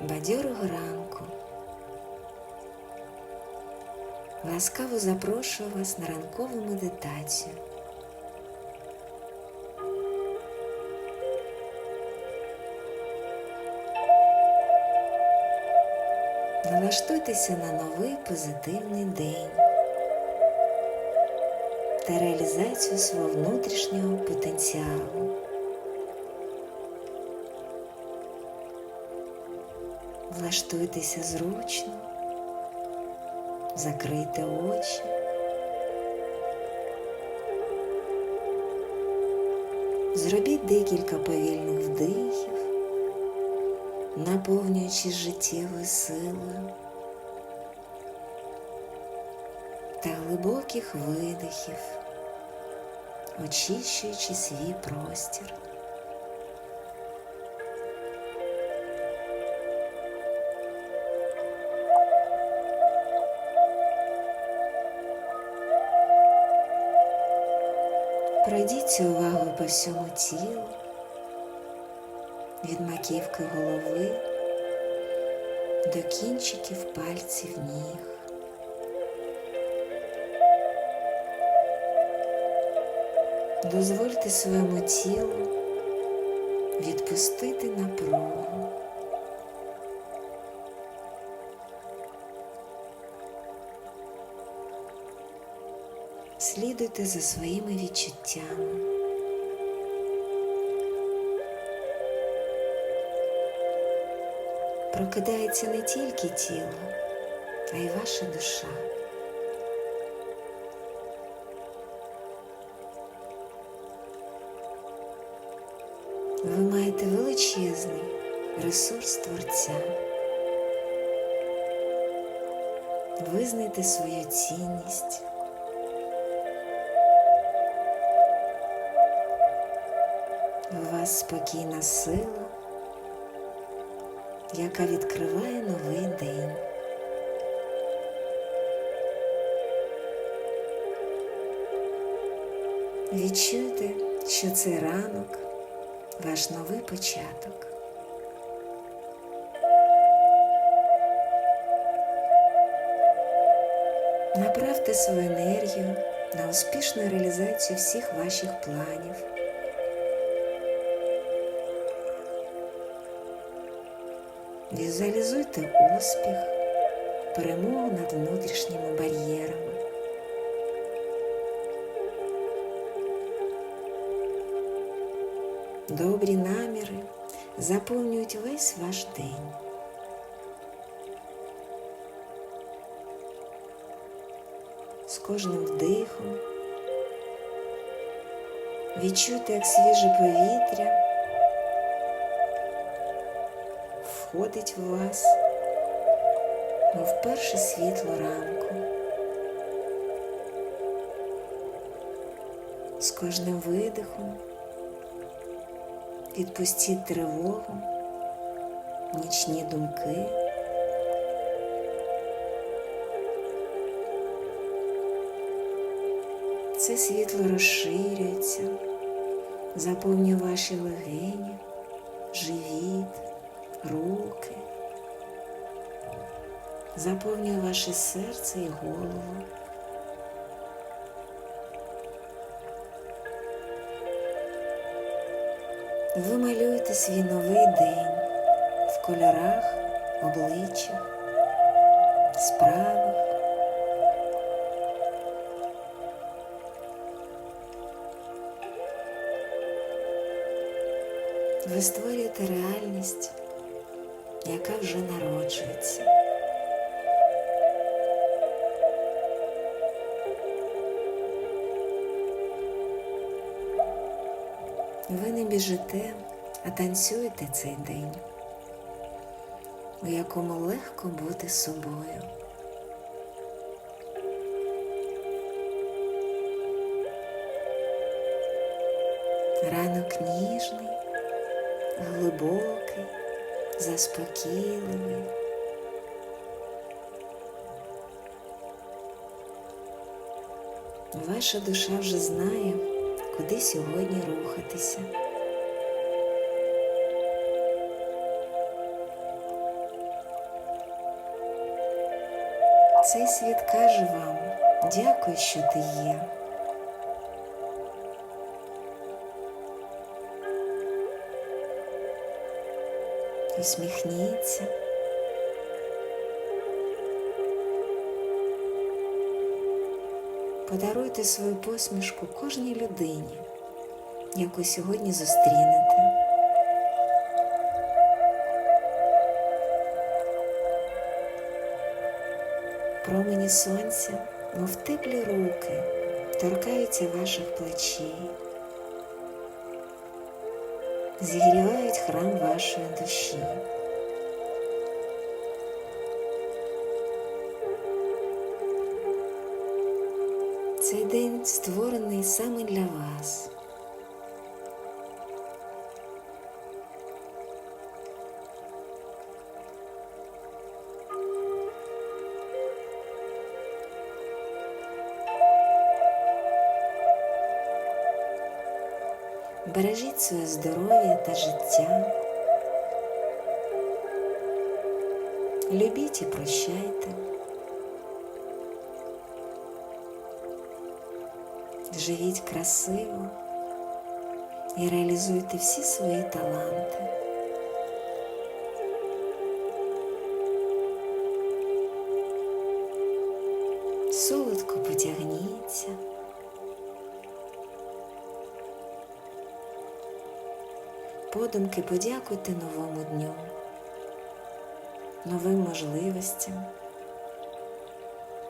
бадьорого ранку. Ласкаво запрошую вас на ранкову медитацію. Налаштуйтеся на новий позитивний день та реалізацію свого внутрішнього потенціалу. Влаштуйтеся зручно, закрийте очі. Зробіть декілька повільних вдихів, наповнюючи життєвою силою та глибоких видихів, очищуючи свій простір. Пройдіться увагою по всьому тілу, від маківки голови до кінчиків пальців ніг. Дозвольте своєму тілу відпустити напругу. Слідуйте за своїми відчуттями. Прокидається не тільки тіло, а й ваша душа. Ви маєте величезний ресурс творця. Визнайте свою цінність. Спокійна сила, яка відкриває новий день. Відчуйте, що цей ранок ваш новий початок. Направте свою енергію на успішну реалізацію всіх ваших планів. Візуалізуйте успіх, перемогу над внутрішніми бар'єрами. Добрі наміри заповнюють весь ваш день. З кожним вдихом відчуйте, як свіже повітря входить в вас, мов перше світло ранку. З кожним видихом відпустіть тривогу, нічні думки. Це світло розширюється, заповнює ваші легені, живіт, руки, заповнює ваше серце і голову. Ви малюєте свій новий день в кольорах, обличчях, справах. Ви створюєте реальність, яка вже народжується. Ви не біжите, а танцюєте цей день, у якому легко бути собою. Ранок ніжний, глибокий, заспокійливий. Ваша душа вже знає, куди сьогодні рухатися. Цей світ каже вам, дякую, що ти є. Усміхніться. Подаруйте свою посмішку кожній людині, яку сьогодні зустрінете. Промені сонця, мов теплі руки, торкаються ваших плечей, зігрівають храм вашої душі. Цей день створений саме для вас. Бережіть своє здоров'я та життя. Любіть і прощайте. Живіть красиво і реалізуйте всі свої таланти. Солодко потягніться. Подумки подякуйте новому дню, новим можливостям.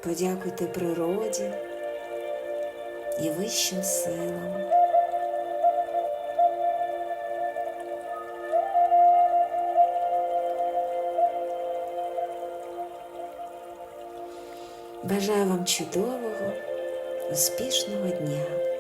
Подякуйте природі і вищим силам. Бажаю вам чудового, успішного дня!